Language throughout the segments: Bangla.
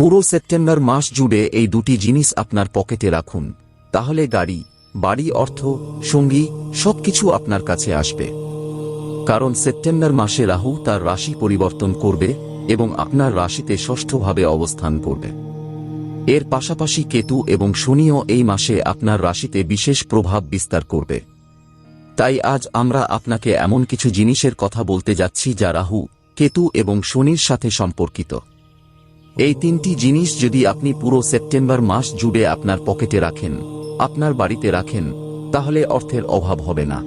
পুরো সেপ্টেম্বর মাস জুড়ে এই দুটি জিনিস আপনার পকেটে রাখুন। তাহলে গাড়ি, বাড়ি অর্থ, সঙ্গী, সবকিছু আপনার কাছে আসবে। কারণ সেপ্টেম্বর মাসে রাহু তার রাশি পরিবর্তন করবে এবং আপনার রাশিতে ষষ্ঠভাবে অবস্থান করবে। এর পাশাপাশি কেতু এবং শনিও এই মাসে আপনার রাশিতে বিশেষ প্রভাব বিস্তার করবে। তাই আজ আমরা আপনাকে এমন কিছু জিনিসের কথা বলতে যাচ্ছি যা রাহু, কেতু এবং শনির সাথে সম্পর্কিত। এই তিনটি জিনিস যদি আপনি পুরো সেপ্টেম্বর মাস জুড়ে আপনার পকেটে রাখেন, আপনার বাড়িতে রাখেন, তাহলে অর্থের অভাব হবে না।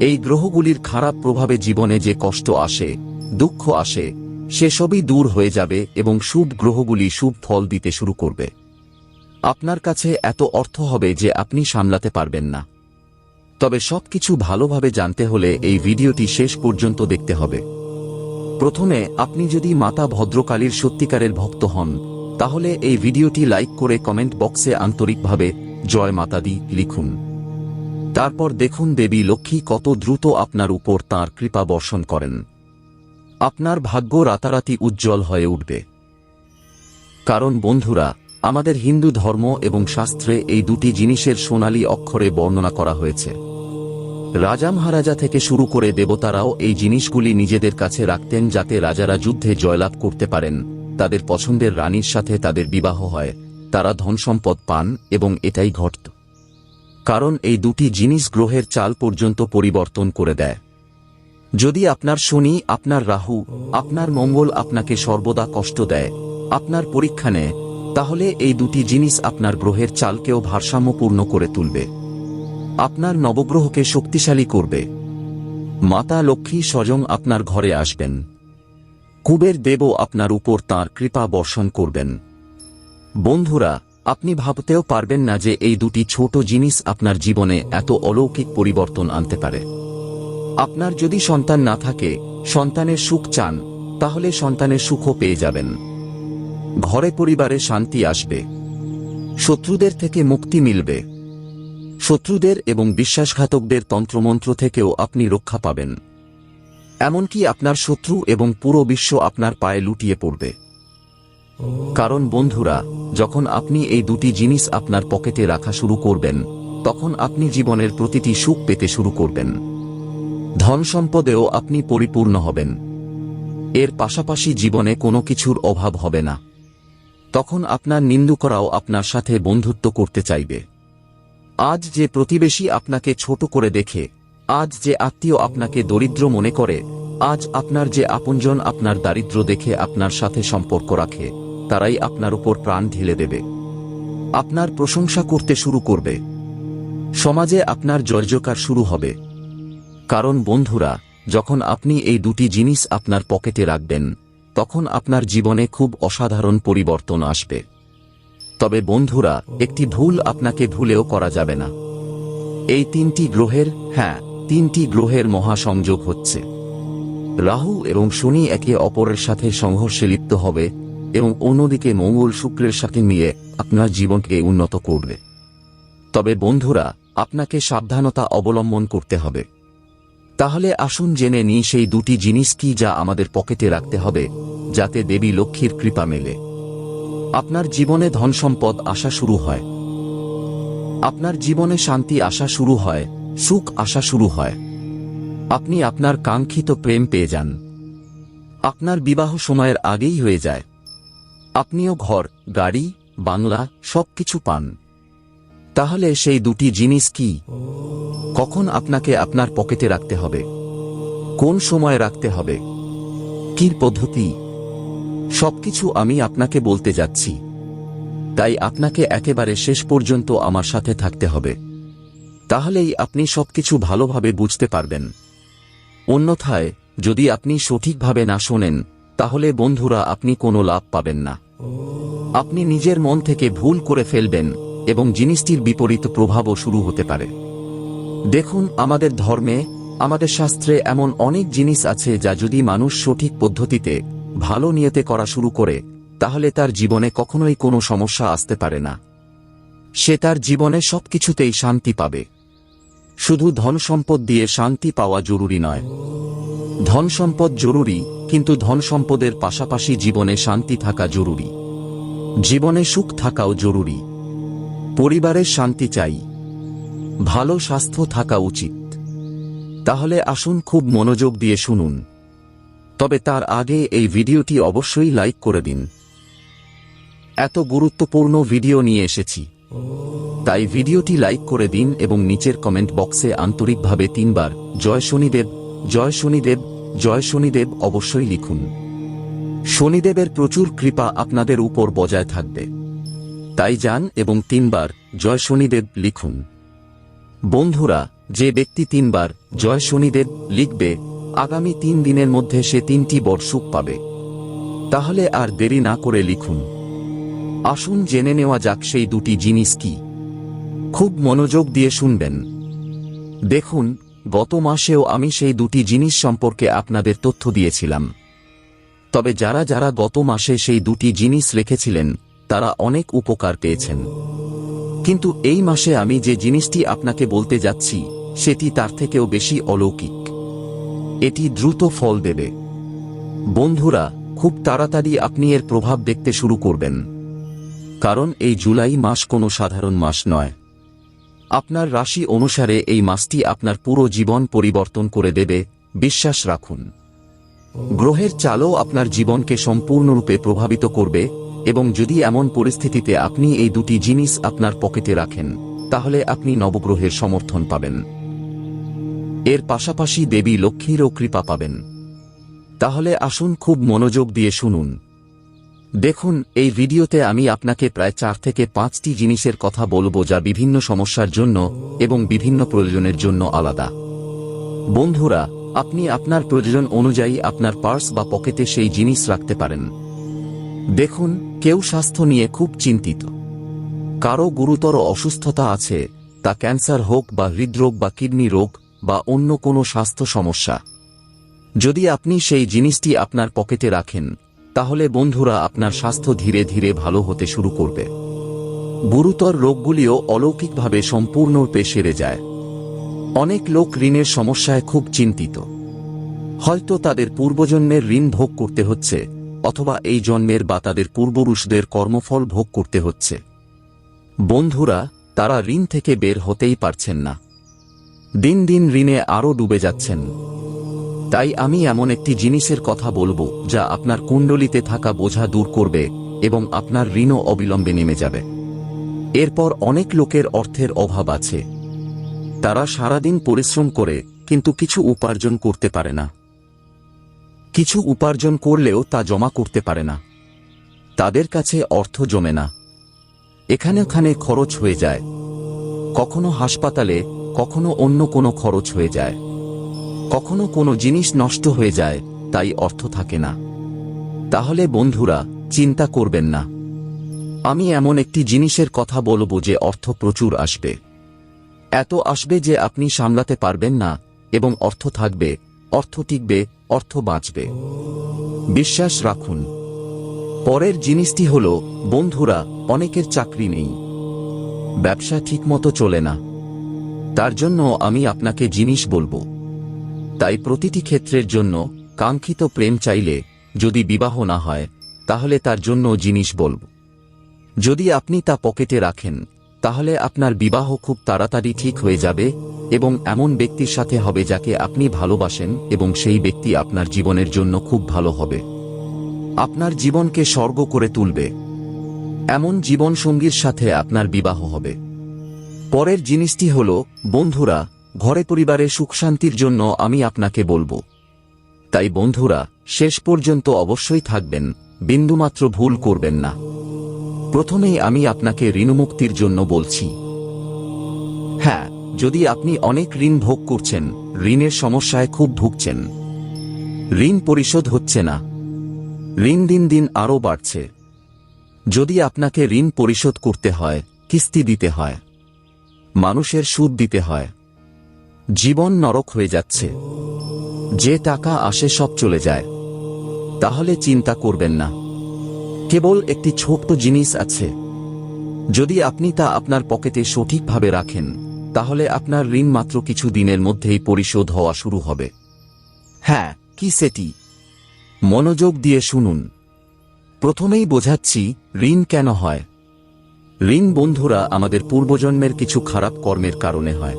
এই গ্রহগুলির খারাপ প্রভাবে জীবনে যে কষ্ট আসে, দুঃখ আসে সেসবই দূর হয়ে যাবে এবং শুভ গ্রহগুলি শুভ ফল দিতে শুরু করবে। আপনার কাছে এত অর্থ হবে যে আপনি সামলাতে পারবেন না। তবে সবকিছু ভালোভাবে জানতে হলে এই ভিডিওটি শেষ পর্যন্ত দেখতে হবে। প্রথমে আপনি যদি মাতা ভদ্রকালীর সত্যিকারের ভক্ত হন, তাহলে এই ভিডিওটি লাইক করে কমেন্ট বক্সে আন্তরিকভাবে জয় মাতা দি লিখুন। তারপর দেখুন দেবী লক্ষ্মী কত দ্রুত আপনার উপর তাঁর কৃপা বর্ষণ করেন। আপনার ভাগ্য রাতারাতি উজ্জ্বল হয়ে উঠবে। কারণ বন্ধুরা, আমাদের হিন্দু ধর্ম এবং শাস্ত্রে এই দুটি জিনিসের সোনালী অক্ষরে বর্ণনা করা হয়েছে। রাজা মহারাজা থেকে শুরু করে দেবতারাও এই জিনিসগুলি নিজেদের কাছে রাখতেন যাতে রাজারা যুদ্ধে জয়লাভ করতে পারেন। তাদের পছন্দের রানীর সাথে তাদের বিবাহ হয়। তারা ধনসম্পদ পান এবং এটাই ঘটত। কারণ এই দুটি জিনিস গ্রহের চাল পর্যন্ত পরিবর্তন করে দেয়। যদি আপনার শনি, আপনার রাহু, আপনার মঙ্গল আপনাকে সর্বদা কষ্ট দেয়, আপনার পরীক্ষা নেয়, তাহলে এই দুটি জিনিস আপনার গ্রহের চালকেও ভারসাম্যপূর্ণ করে তুলবে। আপনার নবগ্রহকে শক্তিশালী করবে। মাতা লক্ষ্মী স্বয়ং আপনার ঘরে আসবেন। কুবের দেবও আপনার উপর তাঁর কৃপা বর্ষণ করবেন। বন্ধুরা, আপনি ভাবতেও পারবেন না যে এই দুটি ছোট জিনিস আপনার জীবনে এত অলৌকিক পরিবর্তন আনতে পারে। আপনার যদি সন্তান না থাকে, সন্তানের সুখ চান, তাহলে সন্তানের সুখও পেয়ে যাবেন। ঘরে পরিবারে শান্তি আসবে। শত্রুদের থেকে মুক্তি মিলবে। শত্রুদের এবং বিশ্বাসঘাতকদের তন্ত্রমন্ত্র থেকেও আপনি রক্ষা পাবেন। এমনকি আপনার শত্রু এবং পুরো বিশ্ব আপনার পায়ে লুটিয়ে পড়বে। কারণ বন্ধুরা, যখন আপনি এই দুটি জিনিস আপনার পকেটে রাখা শুরু করবেন, তখন আপনি জীবনের প্রতিটি সুখ পেতে শুরু করবেন। ধন সম্পদেও আপনি পরিপূর্ণ হবেন। এর পাশাপাশি জীবনে কোনো কিছুর অভাব হবে না। তখন আপনার নিন্দুকরাও আপনার সাথে বন্ধুত্ব করতে চাইবে। আজ যে প্রতিবেশী আপনাকে ছোট করে দেখে, আজ যে আত্মীয় আপনাকে দরিদ্র মনে করে, আজ আপনার যে আপনজন আপনার দারিদ্র দেখে আপনার সাথে সম্পর্ক রাখে, তারাই আপনার উপর প্রাণ ঢেলে দেবে। আপনার প্রশংসা করতে শুরু করবে। সমাজে আপনার জর্জকার শুরু হবে। কারণ বন্ধুরা, যখন আপনি এই দুটি জিনিস আপনার পকেটে রাখবেন, তখন আপনার জীবনে খুব অসাধারণ পরিবর্তন আসবে। তবে বন্ধুরা, একটি ভুল আপনাকে ভুলেও করা যাবে না। এই তিনটি গ্রহের হ্যাঁ তিনটি গ্রহের মহাসংযোগ হচ্ছে। রাহু এবং শনি একে অপরের সাথে সংঘর্ষে লিপ্ত হবে এবং অন্যদিকে মঙ্গল শুক্রের সাথে মিলে আপনার জীবনকে উন্নত করবে। তবে বন্ধুরা, আপনাকে সাবধানতা অবলম্বন করতে হবে। তাহলে আসুন জেনে নিই সেই দুটি জিনিস কি যা আমাদের পকেটে রাখতে হবে, যাতে দেবী লক্ষ্মীর কৃপা মেলে। আপনার জীবনে ধন সম্পদ আসা শুরু হয়। আপনার জীবনে শান্তি আসা শুরু হয়, সুখ আসা শুরু হয়। আপনি আপনার কাঙ্ক্ষিত প্রেম পেয়ে যান। আপনার বিবাহ সময়ের আগেই হয়ে যায়। আপনিও ঘর, গাড়ি, বাংলা সবকিছু পান। তাহলে সেই দুটি জিনিস কি? কখন আপনাকে আপনার পকেটে রাখতে হবে? কোন সময় রাখতে হবে? কি পদ্ধতি? সবকিছু আমি আপনাকে বলতে যাচ্ছি। তাই আপনাকে একেবারে শেষ পর্যন্ত আমার সাথে থাকতে হবে। তাহলেই আপনি সবকিছু ভালোভাবে বুঝতে পারবেন। অন্যথায়, যদি আপনি সঠিকভাবে না শোনেন, তাহলে বন্ধুরা আপনি কোনো লাভ পাবেন না। আপনি নিজের মন থেকে ভুল করে ফেলবেন এবং জিনিসটির বিপরীত প্রভাবও শুরু হতে পারে। দেখুন, আমাদের ধর্মে, আমাদের শাস্ত্রে এমন অনেক জিনিস আছে যা যদি মানুষ সঠিক পদ্ধতিতে ভালো নিয়েতে করা শুরু করে, তাহলে তার জীবনে কখনোই কোনো সমস্যা আসতে পারে না। সে তার জীবনে সবকিছুতেই শান্তি পাবে। শুধু ধন সম্পদ দিয়ে শান্তি পাওয়া জরুরি নয়। ধন সম্পদ জরুরি, কিন্তু ধন সম্পদের পাশাপাশি জীবনে শান্তি থাকা জরুরি। জীবনে সুখ থাকাও জরুরি। পরিবারের শান্তি চাই। ভালো স্বাস্থ্য থাকা উচিত। তাহলে আসুন খুব মনোযোগ দিয়ে শুনুন। তবে তার আগে এই ভিডিওটি অবশ্যই লাইক করে দিন। এত গুরুত্বপূর্ণ ভিডিও নিয়ে এসেছি। তাই ভিডিওটি লাইক করে দিন এবং নিচের কমেন্ট বক্সে আন্তরিকভাবে তিনবার জয় শনিদেব জয় শনিদেব জয় শনিদেব অবশ্যই লিখুন। শনিদেবের প্রচুর কৃপা আপনাদের উপর বজায় থাকবে। তাই যান এবং তিনবার জয় শনিদেব লিখুন। বন্ধুরা, যে ব্যক্তি তিনবার জয় শনিদেব লিখবে আগামী তিন দিনের মধ্যে সে তিনটি বড় সুখ পাবে। তাহলে আর দেরি না করে লিখুন। আসুন জেনে নেওয়া যাক সেই দুটি জিনিস কি। খুব মনোযোগ দিয়ে শুনবেন। দেখুন, গত মাসেও আমি সেই দুটি জিনিস সম্পর্কে আপনাদের তথ্য দিয়েছিলাম। তবে যারা যারা গত মাসে সেই দুটি জিনিস রেখেছিলেন তারা অনেক উপকার পেয়েছেন। কিন্তু এই মাসে আমি যে জিনিসটি আপনাকে বলতে যাচ্ছি, সেটি তার থেকেও বেশি অলৌকিক। এটি দ্রুত ফল দেবে। বন্ধুরা, খুব তাড়াতাড়ি আপনি এর প্রভাব দেখতে শুরু করবেন। কারণ এই জুলাই মাস কোনো সাধারণ মাস নয়। আপনার রাশি অনুসারে এই মাসটি আপনার পুরো জীবন পরিবর্তন করে দেবে, বিশ্বাস রাখুন। গ্রহের চালও আপনার জীবনকে সম্পূর্ণরূপে প্রভাবিত করবে, এবং যদি এমন পরিস্থিতিতে আপনি এই দুটি জিনিস আপনার পকেটে রাখেন, তাহলে আপনি নবগ্রহের সমর্থন পাবেন। এর পাশাপাশি দেবী লক্ষ্মীরও কৃপা পাবেন। তাহলে আসুন খুব মনোযোগ দিয়ে শুনুন। দেখুন, এই ভিডিওতে আমি আপনাকে প্রায় চার থেকে পাঁচটি জিনিসের কথা বলব যা বিভিন্ন সমস্যার জন্য এবং বিভিন্ন প্রয়োজনের জন্য আলাদা। বন্ধুরা, আপনি আপনার প্রয়োজন অনুযায়ী আপনার পার্স বা পকেটে সেই জিনিস রাখতে পারেন। দেখুন, কেউ স্বাস্থ্য নিয়ে খুব চিন্তিত। কারও গুরুতর অসুস্থতা আছে, তা ক্যান্সার হোক বা হৃদরোগ বা কিডনি রোগ বা অন্য কোনো স্বাস্থ্য সমস্যা। যদি আপনি সেই জিনিসটি আপনার পকেটে রাখেন, তাহলে বন্ধুরা আপনার স্বাস্থ্য ধীরে ধীরে ভালো হতে শুরু করবে। গুরুতর রোগগুলিও অলৌকিকভাবে সম্পূর্ণরূপে সেরে যায়। অনেক লোক ঋণের সমস্যায় খুব চিন্তিত। হয়তো তাদের পূর্বজন্মের ঋণ ভোগ করতে হচ্ছে, অথবা এই জন্মের বা তাদের পূর্বপুরুষদের কর্মফল ভোগ করতে হচ্ছে। বন্ধুরা, তারা ঋণ থেকে বের হতেই পারছেন না। দিন দিন ঋণে আরও ডুবে যাচ্ছেন। তাই আমি এমন একটি জিনিসের কথা বলব, যা আপনার কুণ্ডলিতে থাকা বোঝা দূর করবে এবং আপনার ঋণও অবিলম্বে নেমে যাবে। এরপর অনেক লোকের অর্থের অভাব আছে। তারা সারাদিন পরিশ্রম করে, কিন্তু কিছু উপার্জন করতে পারে না। কিছু উপার্জন করলেও তা জমা করতে পারে না। তাদের কাছে অর্থ জমে না। এখানে ওখানে খরচ হয়ে যায়। কখনো হাসপাতালে কখনো অন্য কোনো খরচ হয়ে যায়। কখনো কোনো জিনিস নষ্ট হয়ে যায়, তাই অর্থ থাকে না। তাহলে বন্ধুরা, চিন্তা করবেন না। আমি এমন একটি জিনিসের কথা বলব যে অর্থ প্রচুর আসবে। এত আসবে যে আপনি সামলাতে পারবেন না, এবং অর্থ থাকবে, অর্থ টিকবে, অর্থ বাঁচবে। বিশ্বাস রাখুন। পরের জিনিসটি হল, বন্ধুরা, অনেকের চাকরি নেই। ব্যবসা ঠিকমতো চলে না। তার জন্য আমি আপনাকে জিনিস বলব। তাই প্রতিটি ক্ষেত্রের জন্য কাঙ্ক্ষিত প্রেম চাইলে যদি বিবাহ না হয়, তাহলে তার জন্য জিনিস বলব। যদি আপনি তা পকেটে রাখেন, তাহলে আপনার বিবাহ খুব তাড়াতাড়ি ঠিক হয়ে যাবে এবং এমন ব্যক্তির সাথে হবে যাকে আপনি ভালোবাসেন এবং সেই ব্যক্তি আপনার জীবনের জন্য খুব ভালো হবে। আপনার জীবনকে স্বর্গ করে তুলবে। এমন জীবনসঙ্গীর সাথে আপনার বিবাহ হবে। পরের জিনিসটি হল, বন্ধুরা, ঘরে পরিবারে সুখ শান্তির জন্য আমি আপনাকে বলব। তাই বন্ধুরা, শেষ পর্যন্ত অবশ্যই থাকবেন, বিন্দুমাত্র ভুল করবেন না। প্রথমেই আমি আপনাকে ঋণমুক্তির জন্য বলছি। হ্যাঁ যদি আপনি অনেক ঋণ ভোগ করছেন, ঋণের সমস্যায় খুব ভুগছেন। ঋণ পরিশোধ হচ্ছে না। ঋণ দিন দিন আরও বাড়ছে। যদি আপনাকে ঋণ পরিশোধ করতে হয়, কিস্তি দিতে হয় মানুষের সুদ দিতে হয়। জীবন নরক হয়ে যাচ্ছে। যে টাকা আসে সব চলে যায়। তাহলে চিন্তা করবেন না। কেবল একটি ছোট্ট জিনিস আছে। যদি আপনি তা আপনার পকেটে সঠিকভাবে রাখেন, তাহলে আপনার ঋণ মাত্র কিছু দিনের মধ্যেই পরিশোধ হওয়া শুরু হবে। হ্যাঁ কি সেটি? মনোযোগ দিয়ে শুনুন। প্রথমেই বোঝাচ্ছি, ঋণ কেন হয়? ঋণ বন্ধুরা, আমাদের পূর্বজন্মের কিছু খারাপ কর্মের কারণে হয়।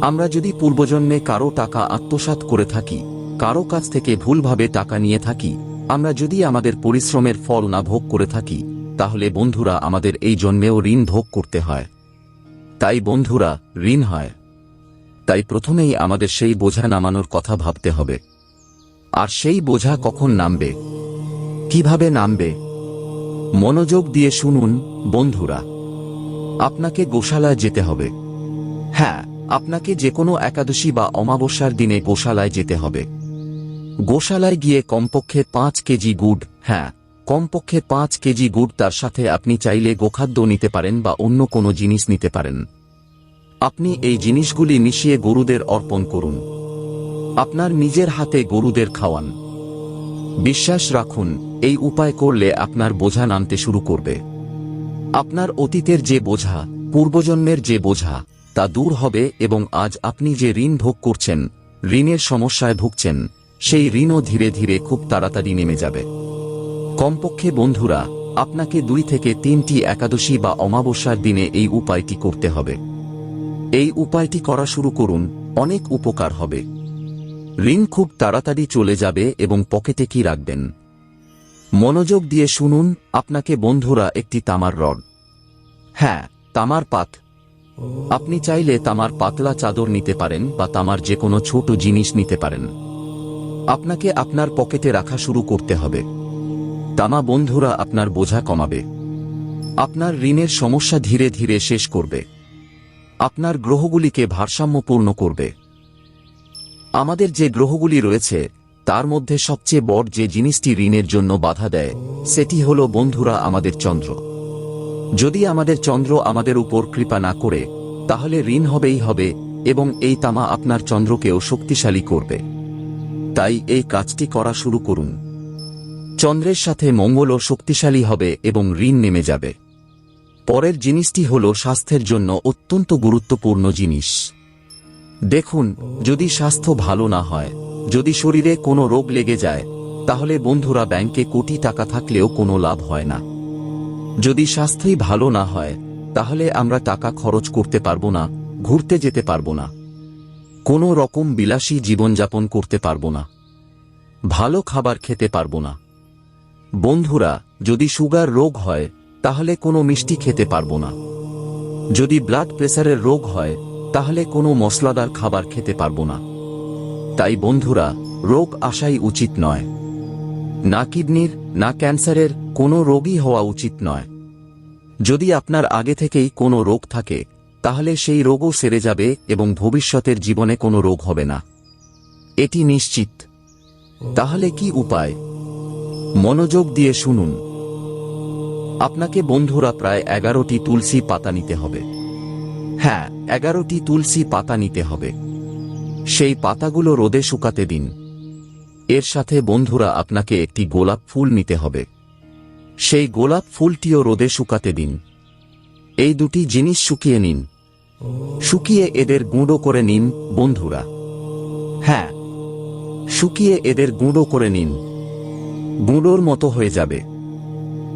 আমরা যদি পূর্বজন্মে কারও টাকা আত্মসাৎ করে থাকি, কারও কাছ থেকে ভুলভাবে টাকা নিয়ে থাকি, আমরা যদি আমাদের পরিশ্রমের ফল না ভোগ করে থাকি, তাহলে বন্ধুরা, আমাদের এই জন্মেও ঋণ ভোগ করতে হয়। তাই বন্ধুরা, ঋণ হয়। তাই প্রথমেই আমাদের সেই বোঝা নামানোর কথা ভাবতে হবে। আর সেই বোঝা কখন নামবে? কীভাবে নামবে? মনোযোগ দিয়ে শুনুন, বন্ধুরা। আপনাকে গোশালায় যেতে হবে। হ্যাঁ আপনাকে যে কোনো একাদশী বা অমাবস্যার দিনে গোশালায় যেতে হবে। গোশালায় গিয়ে কমপক্ষে পাঁচ কেজি গুড় হ্যাঁ কমপক্ষে পাঁচ কেজি গুড় তার সাথে আপনি চাইলে গোখাদ্য নিতে পারেন বা অন্য কোনো জিনিস নিতে পারেন। আপনি এই জিনিসগুলি মিশিয়ে গরুদের অর্পণ করুন। আপনার নিজের হাতে গরুদের খাওয়ান। বিশ্বাস রাখুন, এই উপায় করলে আপনার বোঝা নামতে শুরু করবে। আপনার অতীতের যে বোঝা, পূর্বজন্মের যে বোঝা, তা দূর হবে এবং আজ আপনি যে ঋণ ভোগ করছেন, ঋণের সমস্যায় ভুগছেন, সেই ঋণও ধীরে ধীরে খুব তাড়াতাড়ি নেমে যাবে। কমপক্ষে বন্ধুরা, আপনাকে দুই থেকে তিনটি একাদশী বা অমাবস্যার দিনে এই উপায়টি করতে হবে। এই উপায়টি করা শুরু করুন, অনেক উপকার হবে। ঋণ খুব তাড়াতাড়ি চলে যাবে এবং পকেটে কি রাখবেন? মনোযোগ দিয়ে শুনুন, আপনাকে বন্ধুরা, একটি তামার রড। হ্যাঁ তামার পাত। আপনি চাইলে তামার পাতলা চাদর নিতে পারেন বা তামার যে কোনো ছোট জিনিস নিতে পারেন। আপনাকে আপনার পকেটে রাখা শুরু করতে হবে। তামা বন্ধুরা, আপনার বোঝা কমাবে। আপনার ঋণের সমস্যা ধীরে ধীরে শেষ করবে। আপনার গ্রহগুলিকে ভারসাম্যপূর্ণ করবে। আমাদের যে গ্রহগুলি রয়েছে, তার মধ্যে সবচেয়ে বড় যে জিনিসটি ঋণের জন্য বাধা দেয়, সেটি হল বন্ধুরা আমাদের চন্দ্র। যদি আমাদের চন্দ্র আমাদের উপর কৃপা না করে, তাহলে ঋণ হবেই হবে এবং এই তামা আপনার চন্দ্রকেও শক্তিশালী করবে। তাই এই কাজটি করা শুরু করুন। চন্দ্রের সাথে মঙ্গলও শক্তিশালী হবে এবং ঋণ নেমে যাবে। পরের জিনিসটি হল স্বাস্থ্যের জন্য অত্যন্ত গুরুত্বপূর্ণ জিনিস। দেখুন, যদি স্বাস্থ্য ভালো না হয়, যদি শরীরে কোনো রোগ লেগে যায়, তাহলে বন্ধুরা ব্যাংকে কোটি টাকা থাকলেও কোনো লাভ হয় না। যদি স্বাস্থ্যই ভালো না হয়, তাহলে আমরা টাকা খরচ করতে পারব না, ঘুরতে যেতে পারব না। কোনো রকম বিলাসী জীবনযাপন করতে পারব না। ভালো খাবার খেতে পারব না। বন্ধুরা, যদি সুগার রোগ হয়, তাহলে কোনো মিষ্টি খেতে পারব না। যদি ব্লাড প্রেসারের রোগ হয় তাহলে কোনো মশলাদার খাবার খেতে পারব না। তাই বন্ধুরা, রোগ আসাই উচিত নয়। না কিডনির, না ক্যান্সারের কোনো রোগই হওয়া উচিত নয়। যদি আপনার আগে থেকেই কোনো রোগ থাকে, তাহলে সেই রোগও সেরে যাবে এবং ভবিষ্যতের জীবনে কোনো রোগ হবে না। এটি নিশ্চিত। তাহলে কি উপায়? মনোযোগ দিয়ে শুনুন। আপনাকে বন্ধুরা, প্রায় এগারোটি তুলসী পাতা নিতে হবে। হ্যাঁ এগারোটি তুলসী পাতা নিতে হবে। সেই পাতাগুলো রোদে শুকাতে দিন। এর সাথে বন্ধুরা, আপনাকে একটি গোলাপ ফুল নিতে হবে। সেই গোলাপ ফুলটিও রোদে শুকাতে দিন। এই দুটি জিনিস শুকিয়ে নিন। শুকিয়ে এদের গুঁড়ো করে নিন, বন্ধুরা। হ্যাঁ শুকিয়ে এদের গুঁড়ো করে নিন। গুঁড়োর মতো হয়ে যাবে।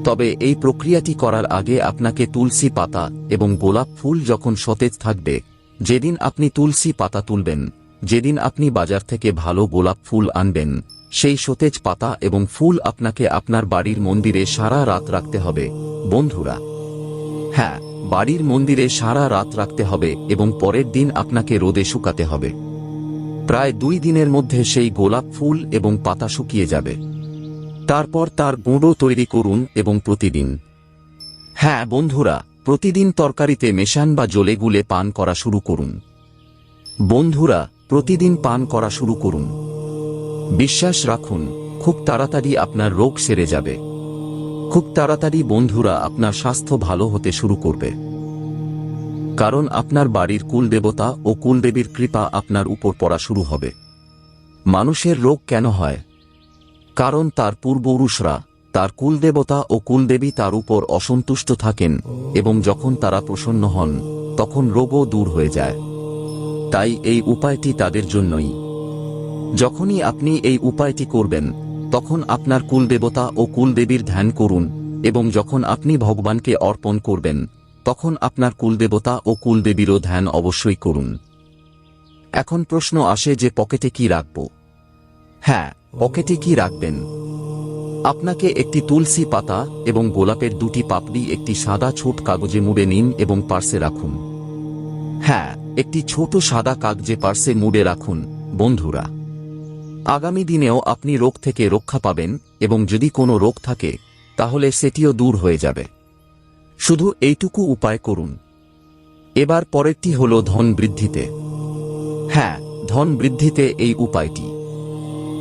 তবে এই প্রক্রিয়াটি করার আগে আপনাকে তুলসী পাতা এবং গোলাপ ফুল যখন সতেজ থাকবে, যেদিন আপনি তুলসী পাতা তুলবেন, যেদিন আপনি বাজার থেকে ভালো গোলাপ ফুল আনবেন, সেই সতেজ পাতা এবং ফুল আপনাকে আপনার বাড়ির মন্দিরে সারা রাত রাখতে হবে। বন্ধুরা হ্যাঁ বাড়ির মন্দিরে সারা রাত রাখতে হবে এবং পরের দিন আপনাকে রোদে শুকাতে হবে। প্রায় দুই দিনের মধ্যে সেই গোলাপ ফুল এবং পাতা শুকিয়ে যাবে। তারপর তার গুঁড়ো তৈরি করুন এবং প্রতিদিন। হ্যাঁ বন্ধুরা, প্রতিদিন তরকারিতে মেশান বা জলে গুলে পান করা শুরু করুন। বন্ধুরা, প্রতিদিন পান করা শুরু করুন। বিশ্বাস রাখুন, খুব তাড়াতাড়ি আপনার রোগ সেরে যাবে। খুব তাড়াতাড়ি বন্ধুরা, আপনার স্বাস্থ্য ভালো হতে শুরু করবে। কারণ আপনার বাড়ির কুলদেবতা ও কুলদেবীর কৃপা আপনার উপর পড়া শুরু হবে। মানুষের রোগ কেন হয়? কারণ তার পূর্বপুরুষরা, তার কুলদেবতা ও কুলদেবী তার উপর অসন্তুষ্ট থাকেন এবং যখন তারা প্রসন্ন হন, তখন রোগও দূর হয়ে যায়। তাই এই উপায়টি তাদের জন্যই। যখনই আপনি এই উপায়টি করবেন, তখন আপনার কুলদেবতা ও কুলদেবীর ধ্যান করুন এবং যখন আপনি ভগবানকে অর্পণ করবেন, তখন আপনার কুলদেবতা ও কুলদেবীরও ধ্যান অবশ্যই করুন। এখন প্রশ্ন আসে যে পকেটে কি রাখব? হ্যাঁ পকেটে কি রাখবেন? আপনাকে একটি তুলসী পাতা এবং গোলাপের দুটি পাপড়ি, একটি সাদা ছোট কাগজে মুড়ে নিন এবং পার্সে রাখুন। হ্যাঁ একটি ছোট সাদা কাগজে পার্সে মুড়ে রাখুন, বন্ধুরা। আগামী দিনেও আপনি রোগ থেকে রক্ষা পাবেন এবং যদি কোনো রোগ থাকে, তাহলে সেটিও দূর হয়ে যাবে। শুধু এইটুকু উপায় করুন। এবার পরেরটি হল ধন বৃদ্ধিতে। হ্যাঁ ধন বৃদ্ধিতে এই উপায়টি।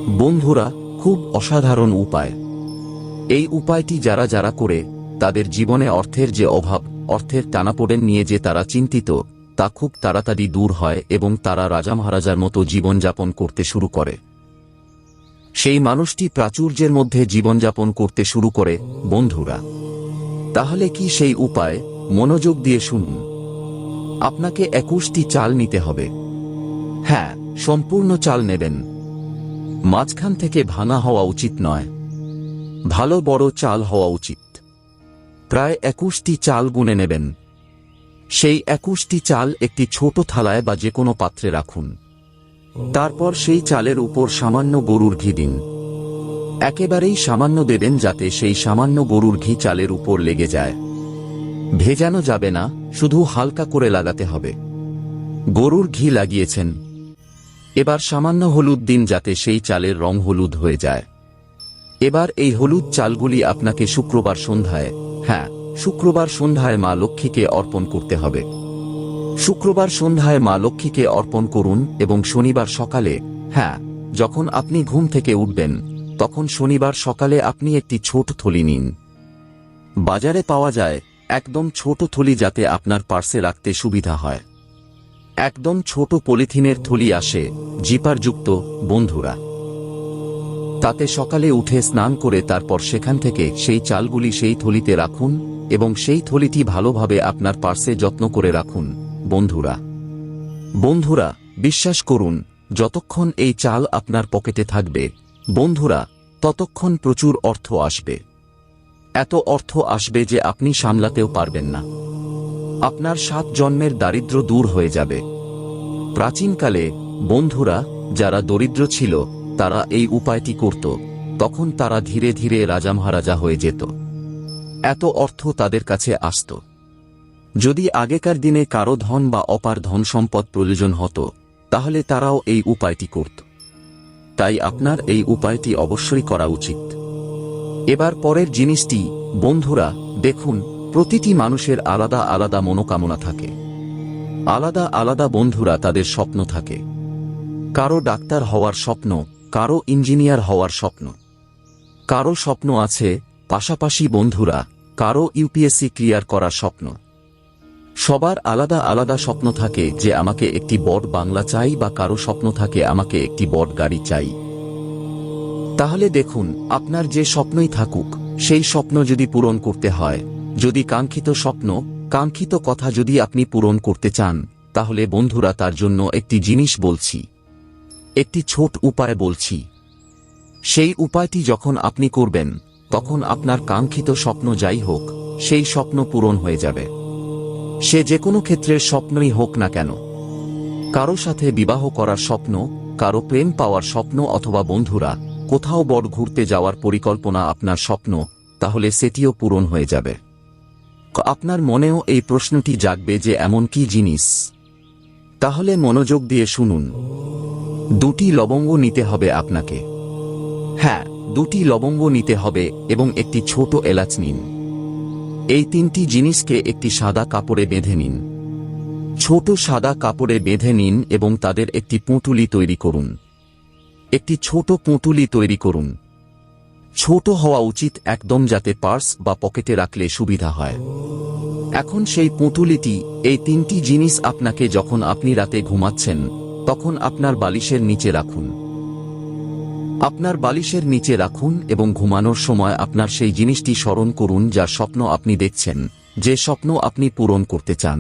বন্ধুরা, খুব অসাধারণ উপায়। এই উপায়টি যারা যারা করে, তাদের জীবনে অর্থের যে অভাব, অর্থের টানাপোড়েন নিয়ে যে তারা চিন্তিত, তা খুব তাড়াতাড়ি দূর হয় এবং তারা রাজা মহারাজার মতো জীবনযাপন করতে শুরু করে। সেই মানুষটি প্রাচুর্যের মধ্যে জীবনযাপন করতে শুরু করে, বন্ধুরা। তাহলে কি সেই উপায়? মনোযোগ দিয়ে শুনুন। আপনাকে একুশটি চাল নিতে হবে। হ্যাঁ সম্পূর্ণ চাল নেবেন। মাঝখান থেকে ভাঙা হওয়া উচিত নয়। ভালো বড় চাল হওয়া উচিত। প্রায় একুশটি চাল গুনে নেবেন। সেই একুশটি চাল একটি ছোট থালায় বা যে কোনো পাত্রে রাখুন। তারপর সেই চালের উপর সামান্য গরুর ঘি দিন। একেবারেই সামান্য দেবেন যাতে সেই সামান্য গরুর ঘি চালের উপর লেগে যায়। ভেজানো যাবে না, শুধু হালকা করে লাগাতে হবে। গরুর ঘি লাগিয়েছেন। এবার সামান্য হলুদ দিন যাতে সেই চালের রং হলুদ হয়ে যায়। এবার এই হলুদ চালগুলি আপনাকে শুক্রবার সন্ধ্যায় হ্যাঁ শুক্রবার সন্ধ্যায় মা লক্ষ্মীকে অর্পণ করতে হবে। শুক্রবার সন্ধ্যায় মা লক্ষ্মীকে অর্পণ করুন এবং শনিবার সকালে হ্যাঁ যখন আপনি ঘুম থেকে উঠবেন, তখন শনিবার সকালে আপনি একটি ছোট থলি নিন। বাজারে পাওয়া যায় একদম ছোট থলি যাতে আপনার পার্সে রাখতে সুবিধা হয়। একদম ছোট পলিথিনের থলি আসে, জিপারযুক্ত বন্ধুরা। তাতে সকালে উঠে স্নান করে তারপর সেখান থেকে সেই চালগুলি সেই থলিতে রাখুন এবং সেই থলিটি ভালোভাবে আপনার পার্সে যত্ন করে রাখুন, বন্ধুরা। বন্ধুরা, বিশ্বাস করুন, যতক্ষণ এই চাল আপনার পকেটে থাকবে, বন্ধুরা, ততক্ষণ প্রচুর অর্থ আসবে। এত অর্থ আসবে যে আপনি সামলাতেও পারবেন না। আপনার সাত জন্মের দারিদ্র দূর হয়ে যাবে। প্রাচীনকালে বন্ধুরা, যারা দরিদ্র ছিল, তারা এই উপায়টি করত। তখন তারা ধীরে ধীরে রাজা মহারাজা হয়ে যেত। এত অর্থ তাদের কাছে আসত। যদি আগেকার দিনে কারও ধন বা অপার ধন সম্পদ প্রয়োজন হতো, তাহলে তারাও এই উপায়টি করত। তাই আপনার এই উপায়টি অবশ্যই করা উচিত। এবার পরের জিনিসটি, বন্ধুরা, দেখুন, প্রতিটি মানুষের আলাদা আলাদা মনোকামনা থাকে। আলাদা আলাদা বন্ধুরা তাদের স্বপ্ন থাকে। কারও ডাক্তার হওয়ার স্বপ্ন, কারও ইঞ্জিনিয়ার হওয়ার স্বপ্ন। কারও স্বপ্ন আছে, পাশাপাশি বন্ধুরা, কারও ইউপিএসসি ক্লিয়ার করার স্বপ্ন। সবার আলাদা আলাদা স্বপ্ন থাকে যে আমাকে একটি বড় বাংলা চাই বা কারও স্বপ্ন থাকে আমাকে একটি বড় গাড়ি চাই। তাহলে দেখুন, আপনার যে স্বপ্নই থাকুক, সেই স্বপ্ন যদি পূরণ করতে হয়, যদি কাঙ্ক্ষিত স্বপ্ন, কাঙ্ক্ষিত কথা যদি আপনি পূরণ করতে চান, তাহলে বন্ধুরা তার জন্য একটি জিনিস বলছি। একটি ছোট উপায় বলছি। সেই উপায়টি যখন আপনি করবেন, তখন আপনার কাঙ্ক্ষিত স্বপ্ন যাই হোক, সেই স্বপ্ন পূরণ হয়ে যাবে। সে যে কোনো ক্ষেত্রের স্বপ্নই হোক না কেন। কারও সাথে বিবাহ করার স্বপ্ন, কারও প্রেম পাওয়ার স্বপ্ন অথবা বন্ধুরা কোথাও বড় ঘুরতে যাওয়ার পরিকল্পনা আপনার স্বপ্ন, তাহলে সেটিও পূরণ হয়ে যাবে। আপনার মনেও এই প্রশ্নটি জাগবে যে এমন কি জিনিস? তাহলে মনোযোগ দিয়ে শুনুন। দুটি লবঙ্গ নিতে হবে আপনাকে। হ্যাঁ দুটি লবঙ্গ নিতে হবে এবং একটি ছোট এলাচ নিন। এই তিনটি জিনিসকে একটি সাদা কাপড়ে বেঁধে নিন। ছোট সাদা কাপড়ে বেঁধে নিন এবং তাদের একটি পুঁটুলি তৈরি করুন। একটি ছোট পুঁটুলি তৈরি করুন। ছোট হওয়া উচিত একদম যাতে পার্স বা পকেটে রাখলে সুবিধা হয়। এখন সেই পুঁটুলিটি এই তিনটি জিনিস আপনাকে যখন আপনি রাতে ঘুমাচ্ছেন, তখন আপনার বালিশের নিচে রাখুন। আপনার বালিশের নিচে রাখুন এবং ঘুমানোর সময় আপনার সেই জিনিসটি স্মরণ করুন যার স্বপ্ন আপনি দেখছেন, যে স্বপ্ন আপনি পূরণ করতে চান।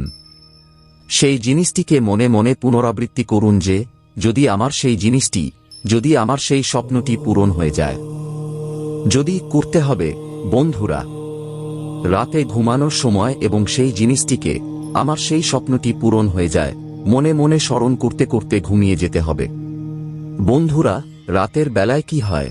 সেই জিনিসটিকে মনে মনে পুনরাবৃত্তি করুন যে, যদি আমার সেই জিনিসটি যদি আমার সেই স্বপ্নটি পূরণ হয়ে যায়। যদি করতে হবে, বন্ধুরা, রাতে ঘুমানোর সময় এবং সেই জিনিসটিকে আমার সেই স্বপ্নটি পূরণ হয়ে যায়, মনে মনে স্মরণ করতে করতে ঘুমিয়ে যেতে হবে। বন্ধুরা, রাতের বেলায় কি হয়?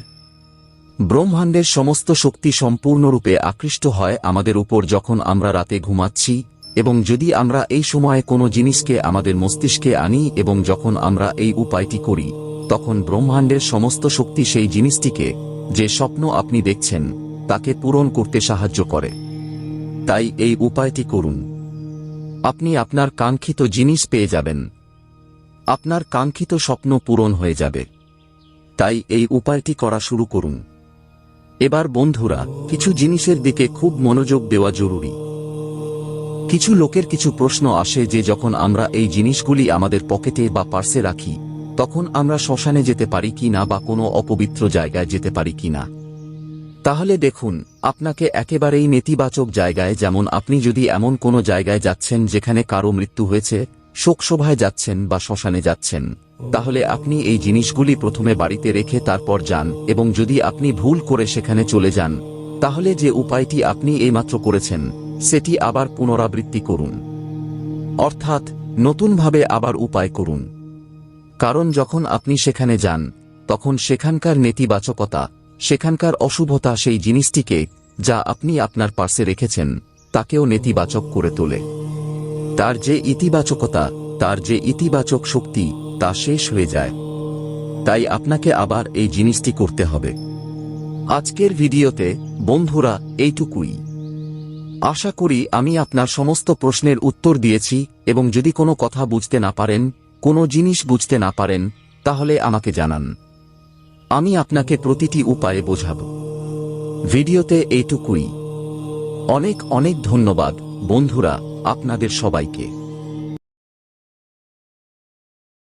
ব্রহ্মাণ্ডের সমস্ত শক্তি সম্পূর্ণরূপে আকৃষ্ট হয় আমাদের উপর যখন আমরা রাতে ঘুমাচ্ছি, এবং যদি আমরা এই সময়ে কোনো জিনিসকে আমাদের মস্তিষ্কে আনি এবং যখন আমরা এই উপায়টি করি তখন ব্রহ্মাণ্ডের সমস্ত শক্তি সেই জিনিসটিকে, যে স্বপ্ন আপনি দেখছেন, তাকে পূরণ করতে সাহায্য করে। তাই এই উপায়টি করুন। আপনি আপনার কাঙ্ক্ষিত জিনিস পেয়ে যাবেন। আপনার কাঙ্ক্ষিত স্বপ্ন পূরণ হয়ে যাবে। তাই এই উপায়টি করা শুরু করুন। এবার বন্ধুরা, কিছু জিনিসের দিকে খুব মনোযোগ দেওয়া জরুরি। কিছু লোকের কিছু প্রশ্ন আসে যে যখন আমরা এই জিনিসগুলি আমাদের পকেটে বা পার্সে রাখি তখন আমরা শ্মশানে যেতে পারি কি না বা কোনো অপবিত্র জায়গায় যেতে পারি কি না। তাহলে দেখুন, আপনাকে একেবারেই নেতিবাচক জায়গায় যেমন আপনি যদি এমন কোনো জায়গায় যাচ্ছেন যেখানে কারও মৃত্যু হয়েছে, শোকসভায় যাচ্ছেন বা শ্মশানে যাচ্ছেন, তাহলে আপনি এই জিনিসগুলি প্রথমে বাড়িতে রেখে তারপর যান এবং যদি আপনি ভুল করে সেখানে চলে যান, তাহলে যে উপায়টি আপনি এইমাত্র করেছেন, সেটি আবার পুনরাবৃত্তি করুন। অর্থাৎ নতুনভাবে আবার উপায় করুন। কারণ যখন আপনি সেখানে যান, তখন সেখানকার নেতিবাচকতা, সেখানকার অশুভতা সেই জিনিসটিকে, যা আপনি আপনার পার্শ্বে রেখেছেন, তাকেও নেতিবাচক করে তোলে। তার যে ইতিবাচকতা, তার যে ইতিবাচক শক্তি, তা শেষ হয়ে যায়। তাই আপনাকে আবার এই জিনিসটি করতে হবে। আজকের ভিডিওতে, বন্ধুরা, এইটুকুই। আশা করি আমি আপনার সমস্ত প্রশ্নের উত্তর দিয়েছি, এবং যদি কোনো কথা বুঝতে না পারেন কোনো জিনিস বুঝতে না পারেন, তাহলে আমাকে জানান। আমি আপনাকে প্রতিটি উপায়ে বোঝাব। ভিডিওতে এইটুকুই। অনেক অনেক ধন্যবাদ, বন্ধুরা, আপনাদের সবাইকে।